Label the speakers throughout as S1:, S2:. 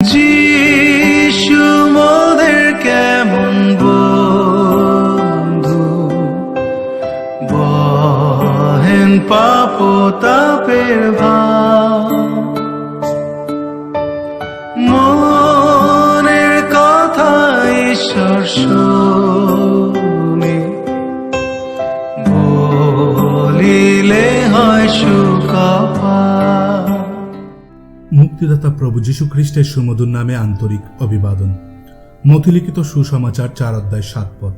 S1: যিশু মোদের কেমন বন্ধু? বহেন পাপ তাপের ভার মনের কথা ঈশ্বর শুনে বলিলে হয়
S2: মুক্তিদাতা প্রভু যীশু খ্রিস্টের সুমধুর নামে আন্তরিক অভিবাদন। মতিলিখিত সুসমাচার চার অধ্যায় সাত পদ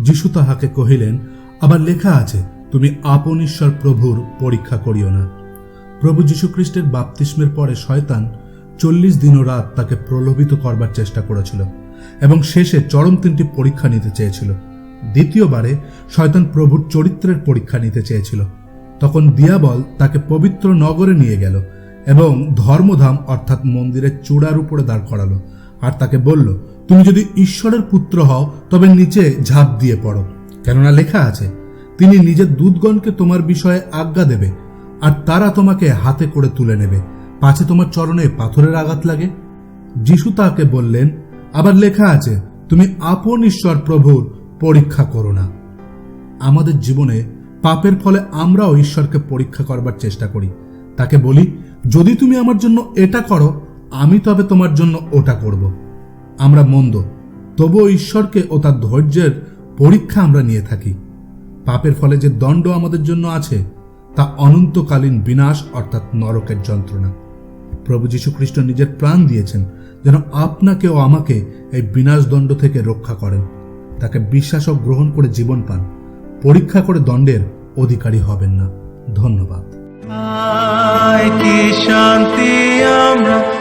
S2: যিশু তাহাকে কহিলেন, আবার লেখা আছে, তুমি আপন ঈশ্বর প্রভুর পরীক্ষা করিও না। প্রভু যীশু খ্রিস্টের বাপতিস্মের পরে শয়তান চল্লিশ দিন ও রাত তাকে প্রলোভিত করবার চেষ্টা করেছিল এবং শেষে চরম তিনটি পরীক্ষা নিতে চেয়েছিল। দ্বিতীয়বারে শয়তান প্রভুর চরিত্রের পরীক্ষা নিতে চেয়েছিল। তখন দিয়াবল তাকে পবিত্র নগরে নিয়ে গেল এবং ধর্মধাম অর্থাৎ মন্দিরের চূড়ার উপরে দাঁড় করালো। আর তাকে বলল, তুমি যদি ঈশ্বরের পুত্র হও, তবে নিচে ঝাঁপ দিয়ে পড়ো। কেননা লেখা আছে, তিনি নিজের দুধগণকে তোমার বিষয়ে আজ্ঞা দেবে, আর তারা তোমাকে হাতে করে তুলে নেবে। পাছে তোমার চরণে পাথরের আঘাত লাগে? যিশু তাকে বললেন, আবার লেখা আছে, তুমি আপন ঈশ্বর প্রভুর পরীক্ষা করো না। আমাদের জীবনে পাপের ফলে আমরাও ঈশ্বরকে পরীক্ষা করবার চেষ্টা করি। তাকে বলি যদি তুমি আমার জন্য এটা করো, আমি তবে তোমার জন্য ওটা করব। আমরা মন্দ, তবুও ঈশ্বরকে ও তার ধৈর্যের পরীক্ষা আমরা নিয়ে থাকি। পাপের ফলে যে দণ্ড আমাদের জন্য আছে, তা অনন্তকালীন বিনাশ অর্থাৎ নরকের যন্ত্রণা। প্রভু যীশু খ্রিস্ট নিজের প্রাণ দিয়েছেন, যেন আপনাকে ও আমাকে এই বিনাশ দণ্ড থেকে রক্ষা করেন। তাকে বিশ্বাস ও গ্রহণ করে জীবন পান। পরীক্ষা করে দণ্ডের অধিকারী হবেন না। ধন্যবাদ।
S1: আয় কি শান্তি আমরা